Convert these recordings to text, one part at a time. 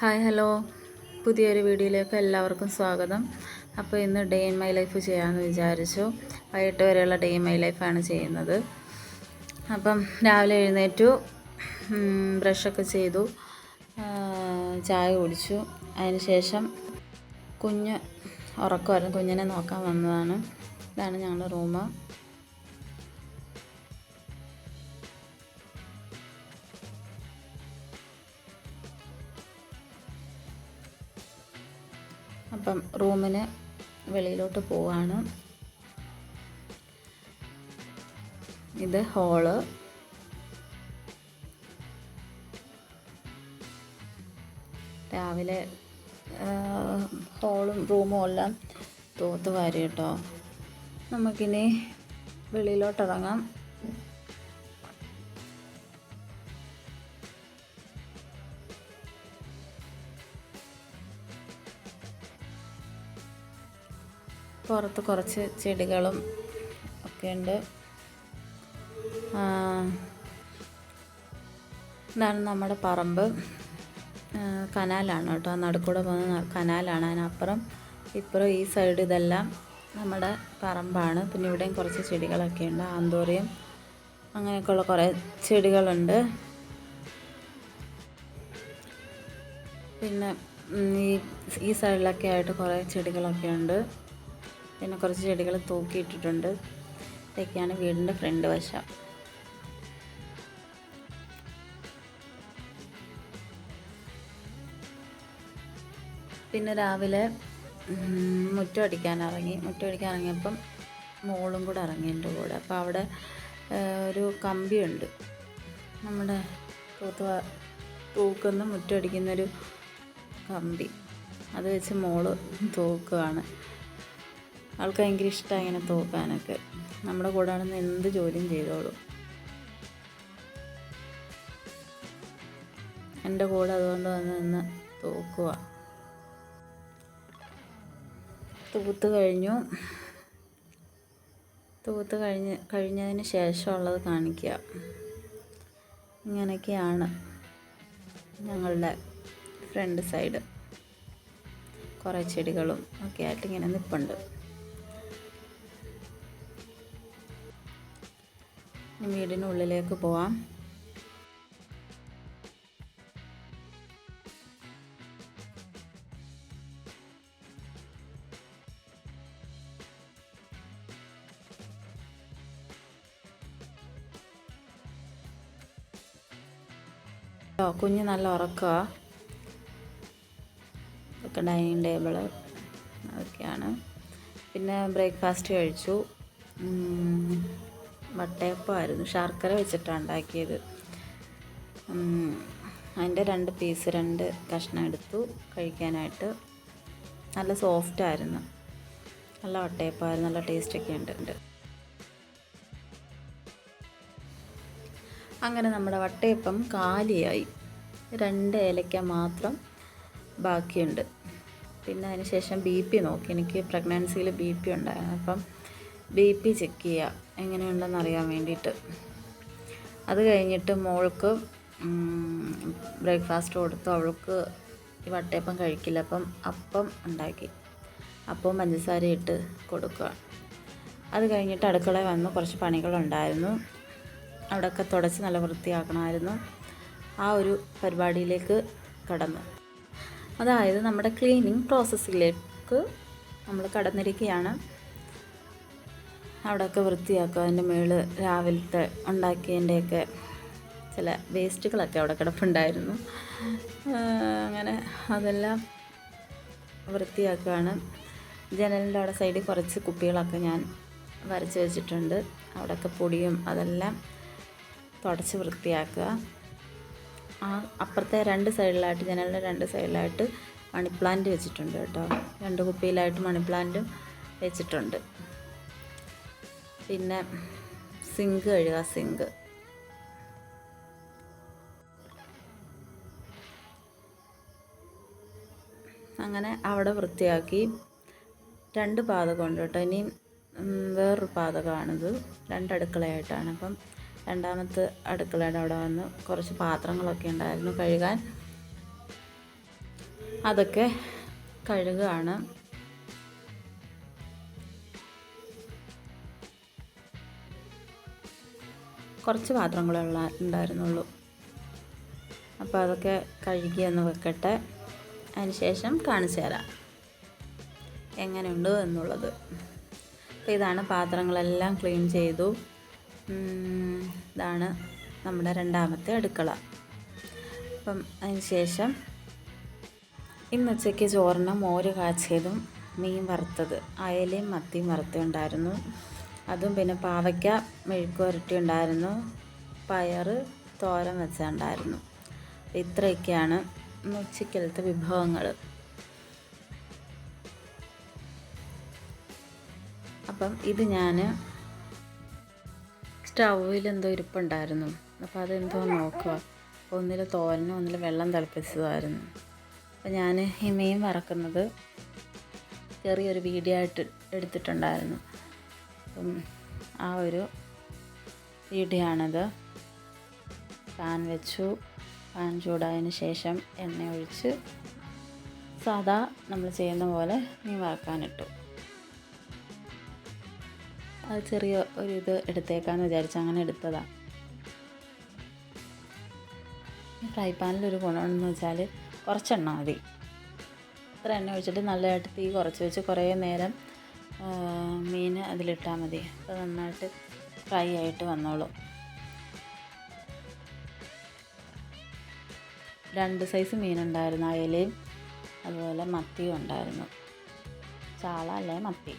Hi hello. പുതിയൊരു വീഡിയോയിലേക്ക് എല്ലാവർക്കും സ്വാഗതം. അപ്പോൾ ഇന്ന് ഡേ ഇൻ മൈ ലൈഫ് ചെയ്യാമെന്ന് വിചാരിച്ചു. വൈകിട്ട് വരെയുള്ള ഡേ ഇൻ മൈ ലൈഫാണ് ചെയ്യുന്നത്. അപ്പം രാവിലെ എഴുന്നേറ്റു ബ്രഷൊക്കെ ചെയ്തു ചായ കുടിച്ചു. അതിന് ശേഷം കുഞ്ഞ് ഉറക്കമായിരുന്നു. കുഞ്ഞിനെ നോക്കാൻ വന്നതാണ്. ഇതാണ് ഞങ്ങളുടെ റൂം അപ്പം റൂമിന് വെളിയിലോട്ട് പോവാണ്. ഇത് ഹോൾ. രാവിലെ ഹോളും റൂമും എല്ലാം തോത്ത് വാരി കേട്ടോ. നമുക്കിനി വെളിയിലോട്ട് വെളിയിലോട്ടിറങ്ങാം പുറത്ത് കുറച്ച് ചെടികളും ഒക്കെ ഉണ്ട്. ഇതാണ് നമ്മുടെ പറമ്പ്. കനാലാണ് കേട്ടോ. നടുക്കൂടെ പോകുന്ന കനാലാണ് അതിനപ്പുറം. ഇപ്പുറം ഈ സൈഡ് ഇതെല്ലാം നമ്മുടെ പറമ്പാണ്. പിന്നെ ഇവിടെയും കുറച്ച് ചെടികളൊക്കെ ഉണ്ട്. ആന്തോറിയം അങ്ങനെയൊക്കെയുള്ള കുറേ ചെടികളുണ്ട്. പിന്നെ ഈ ഈ സൈഡിലൊക്കെ ആയിട്ട് കുറേ ചെടികളൊക്കെ ഉണ്ട്. പിന്നെ കുറച്ച് ചെടികൾ തൂക്കിയിട്ടിട്ടുണ്ട്. ഇതൊക്കെയാണ് വീടിന്റെ ഫ്രണ്ട് വശം. പിന്നെ രാവിലെ മുറ്റം അടിക്കാൻ ഇറങ്ങി. മുറ്റം അടിക്കാൻ ഇറങ്ങിയപ്പം മോളും കൂടെ ഇറങ്ങി എന്റെ കൂടെ. അപ്പോൾ അവിടെ ഒരു കമ്പിയുണ്ട്. നമ്മുടെ തൂത്ത് തൂക്കുന്ന മുറ്റം അടിക്കുന്നൊരു കമ്പി. അത് വെച്ച് മോൾ തൂക്കുകയാണ് ആൾക്ക് ഭയങ്കര ഇഷ്ടമാണ് ഇങ്ങനെ തൂക്കാനൊക്കെ. നമ്മുടെ കൂടെ ആണെന്ന് എന്ത് ജോലിയും ചെയ്തോളൂ. എന്റെ കൂടെ അതുകൊണ്ട് വന്ന് നിന്ന് തൂക്കുക തൂത്ത് കഴിഞ്ഞു. തൂത്ത് കഴിഞ്ഞ് കഴിഞ്ഞതിന് ശേഷമുള്ളത് കാണിക്കുക. ഇങ്ങനെയൊക്കെയാണ് ഞങ്ങളുടെ ഫ്രണ്ട് സൈഡ്. കുറേ ചെടികളും ഒക്കെ ആയിട്ട് ഇങ്ങനെ നിൽപ്പുണ്ട് വീടിനുള്ളിലേക്ക് പോവാം. കുഞ്ഞ് നല്ല ഉറക്കുക ഡൈനിങ് ടേബിൾ അതൊക്കെയാണ്. പിന്നെ ബ്രേക്ക്ഫാസ്റ്റ് കഴിച്ചു. വട്ടയപ്പമായിരുന്നു. ശർക്കര വെച്ചിട്ടാണ് ഉണ്ടാക്കിയത്. അതിന്റെ രണ്ട് പീസ് രണ്ട് കഷ്ണം എടുത്തു കഴിക്കാനായിട്ട്. നല്ല സോഫ്റ്റ് ആയിരുന്നു. നല്ല വട്ടയപ്പമായിരുന്നു. നല്ല ടേസ്റ്റൊക്കെ ഉണ്ട് അങ്ങനെ നമ്മുടെ വട്ടയപ്പം കാലിയായി. രണ്ട് ഏലക്ക മാത്രം ബാക്കിയുണ്ട്. പിന്നെ അതിന് ശേഷം ബി പി നോക്കി. എനിക്ക് പ്രഗ്നൻസിയിൽ ബി പി ഉണ്ടായിരുന്നു. അപ്പം ബി പി ചെക്ക് ചെയ്യുക എങ്ങനെയുണ്ടെന്ന് അറിയാൻ വേണ്ടിയിട്ട്. അത് കഴിഞ്ഞിട്ട് മോൾക്ക് ബ്രേക്ക്ഫാസ്റ്റ് കൊടുത്തു. അവൾക്ക് ഈ വട്ടയപ്പം കഴിക്കില്ല. അപ്പം അപ്പം ഉണ്ടാക്കി. അപ്പവും പഞ്ചസാര ഇട്ട് കൊടുക്കുക. അത് കഴിഞ്ഞിട്ട് അടുക്കള വന്ന് കുറച്ച് പണികളുണ്ടായിരുന്നു. അവിടെയൊക്കെ തുടച്ച് നല്ല വൃത്തിയാക്കണമായിരുന്നു. ആ ഒരു പരിപാടിയിലേക്ക് കടന്നു. അതായത് നമ്മുടെ ക്ലീനിങ് പ്രോസസ്സിലേക്ക് നമ്മൾ കടന്നിരിക്കുകയാണ്. അവിടെയൊക്കെ വൃത്തിയാക്കുക അതിന്റെ മുകളിൽ രാവിലത്തെ ഉണ്ടാക്കിയതിന്റെയൊക്കെ ചില വേസ്റ്റുകളൊക്കെ അവിടെ കിടപ്പുണ്ടായിരുന്നു. അങ്ങനെ അതെല്ലാം വൃത്തിയാക്കുകയാണ് ജനലിന്റെ അവിടെ സൈഡിൽ കുറച്ച് കുപ്പികളൊക്കെ ഞാൻ വരച്ച് വെച്ചിട്ടുണ്ട്. അവിടെയൊക്കെ പൊടിയും അതെല്ലാം തുടച്ച് വൃത്തിയാക്കുക. ആ അപ്പുറത്തെ രണ്ട് സൈഡിലായിട്ട് ജനലിന്റെ രണ്ട് സൈഡിലായിട്ട് മണി പ്ലാന്റ് വെച്ചിട്ടുണ്ട് കേട്ടോ. രണ്ട് കുപ്പിയിലായിട്ട് മണി പ്ലാന്റും വെച്ചിട്ടുണ്ട്. പിന്നെ സിങ്ക് കഴുകുക സിങ്ക്. അങ്ങനെ അവിടെ വൃത്തിയാക്കി. രണ്ട് പാതകമുണ്ട് കേട്ടോ. ഇനി വേറൊരു പാതകമാണിത്. രണ്ടടുക്കളയായിട്ടാണ്. അപ്പം രണ്ടാമത്തെ അടുക്കളയുടെ അവിടെ വന്ന് കുറച്ച് പാത്രങ്ങളൊക്കെ ഉണ്ടായിരുന്നു കഴുകാൻ. അതൊക്കെ കഴുകുകയാണ് കുറച്ച് പാത്രങ്ങളുള്ള ഉണ്ടായിരുന്നുള്ളൂ. അപ്പോൾ അതൊക്കെ കഴുകി ഒന്ന് വെക്കട്ടെ. അതിനുശേഷം കാണിച്ചു തരാം എങ്ങനെയുണ്ട് എന്നുള്ളത്. അപ്പോൾ ഇതാണ് പാത്രങ്ങളെല്ലാം ക്ലീൻ ചെയ്തു. ഇതാണ് നമ്മുടെ രണ്ടാമത്തെ അടുക്കള. അപ്പം അതിനുശേഷം ഇന്ന് ഉച്ചയ്ക്ക് ചോറിന് മോര് കാച്ചിയതും മീൻ വറുത്തത് അയലയും മത്തിയും വറുത്തുണ്ടായിരുന്നു അതും പിന്നെ പാവയ്ക്ക മെഴുക്ക് പുരട്ടി ഉണ്ടായിരുന്നു. പയർ തോരൻ വെച്ചുണ്ടായിരുന്നു. ഇത്രയൊക്കെയാണ് ഉച്ചക്കലത്തെ വിഭവങ്ങൾ. അപ്പം ഇത് ഞാൻ സ്റ്റൗവിൽ എന്തോ ഇരിപ്പുണ്ടായിരുന്നു. അപ്പോൾ അതെന്തോ നോക്കുക ഒന്നിൽ തോരനും ഒന്നിൽ വെള്ളം തിളപ്പിച്ചതായിരുന്നു. അപ്പോൾ ഞാൻ ഈ മീൻ വറക്കുന്നത് ചെറിയൊരു വീഡിയോ ആയിട്ട് എടുത്തിട്ടുണ്ടായിരുന്നു. അപ്പം ആ ഒരു പീഡിയാണത് പാൻ വെച്ചു. പാൻ ചൂടായതിന് ശേഷം എണ്ണ ഒഴിച്ച് സാദാ നമ്മൾ ചെയ്യുന്ന പോലെ നീ വറക്കാനിട്ടു. അത് ചെറിയ ഒരു ഇത് എടുത്തേക്കാന്ന് വിചാരിച്ച് അങ്ങനെ എടുത്തതാണ് ഫ്രൈ പാനിലൊരു ഗുണമെന്ന് വെച്ചാൽ കുറച്ചെണ്ണ മതി. അത്ര എണ്ണ ഒഴിച്ചിട്ട് നല്ലതായിട്ട് തീ കുറച്ച് വെച്ച് കുറേ നേരം മീൻ അതിലിട്ടാൽ മതി. അപ്പോൾ നന്നായിട്ട് ഫ്രൈ ആയിട്ട് വന്നോളും. രണ്ട് സൈസ് മീനുണ്ടായിരുന്നു അയലയും അതുപോലെ മത്തിയും ഉണ്ടായിരുന്നു. ചാള അല്ലേ മത്തി?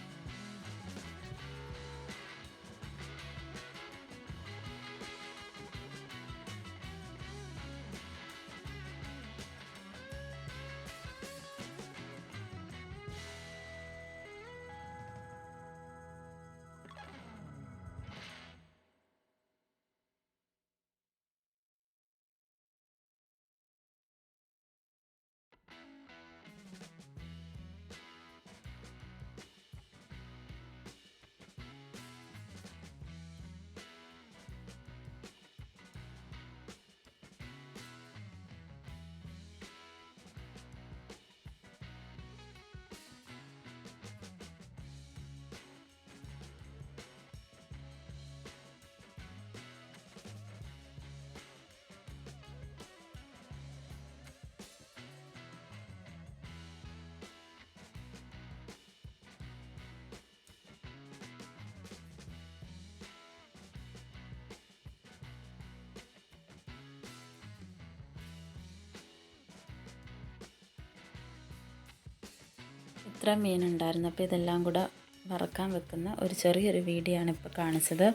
ഇത്ര മീനുണ്ടായിരുന്നു. അപ്പോൾ ഇതെല്ലാം കൂടെ വറക്കാൻ വെക്കുന്ന ഒരു ചെറിയൊരു വീഡിയോ ആണ് ഇപ്പോൾ കാണിച്ചത്.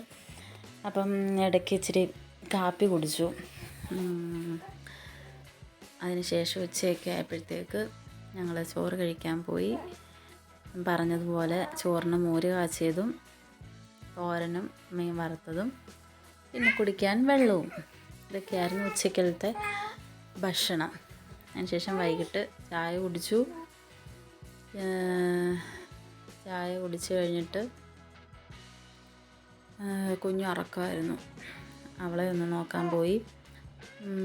അപ്പം ഇടയ്ക്ക് ഇച്ചിരി കാപ്പി കുടിച്ചു. അതിനുശേഷം ഉച്ചയൊക്കെ ആയപ്പോഴത്തേക്ക് ഞങ്ങൾ ചോറ് കഴിക്കാൻ പോയി. പറഞ്ഞതുപോലെ ചോറിന് മോര് കാച്ചിയതും തോരനും മീൻ വറുത്തതും പിന്നെ കുടിക്കാൻ വെള്ളവും. ഇതൊക്കെയായിരുന്നു ഉച്ചക്കലത്തെ ഭക്ഷണം. അതിനുശേഷം വൈകിട്ട് ചായ കുടിച്ചു. ചായ കുടിച്ച് കഴിഞ്ഞിട്ട് കുഞ്ഞു അറക്കുമായിരുന്നു അവളെ ഒന്ന് നോക്കാൻ പോയി.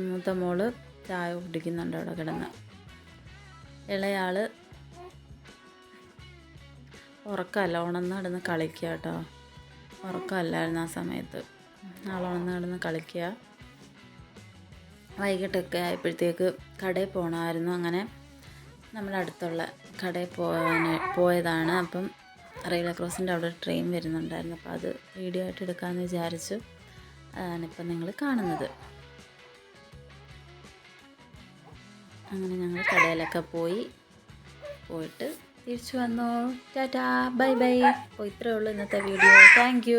മൂത്ത മോൾ ചായ കുടിക്കുന്നുണ്ട് അവിടെ കിടന്ന്. ഇളയാൾ ഉറക്കമല്ല ഉണർന്ന് കിടന്ന് കളിക്കുക കേട്ടോ. ഉറക്കമല്ലായിരുന്നു ആ സമയത്ത്. ആൾ ഉണർന്ന് കിടന്ന് കളിക്കുക. വൈകിട്ടൊക്കെ ആയപ്പോഴത്തേക്ക് കടയിൽ പോകണമായിരുന്നു അങ്ങനെ നമ്മുടെ അടുത്തുള്ള കടയിൽ പോകാൻ പോയതാണ്. അപ്പം റെയിൽ ക്രോസിന്റെ അവിടെ ട്രെയിൻ വരുന്നുണ്ടായിരുന്നു. അപ്പോൾ അത് വീഡിയോ ആയിട്ട് എടുക്കാമെന്ന് വിചാരിച്ചു. അതാണിപ്പം നിങ്ങൾ കാണുന്നത്. അങ്ങനെ ഞങ്ങൾ കടയിലൊക്കെ പോയി. പോയിട്ട് തിരിച്ചു വന്നു. ടാറ്റാ. Bye bye. അപ്പോൾ ഇത്രയേ ഉള്ളൂ ഇന്നത്തെ വീഡിയോ. താങ്ക്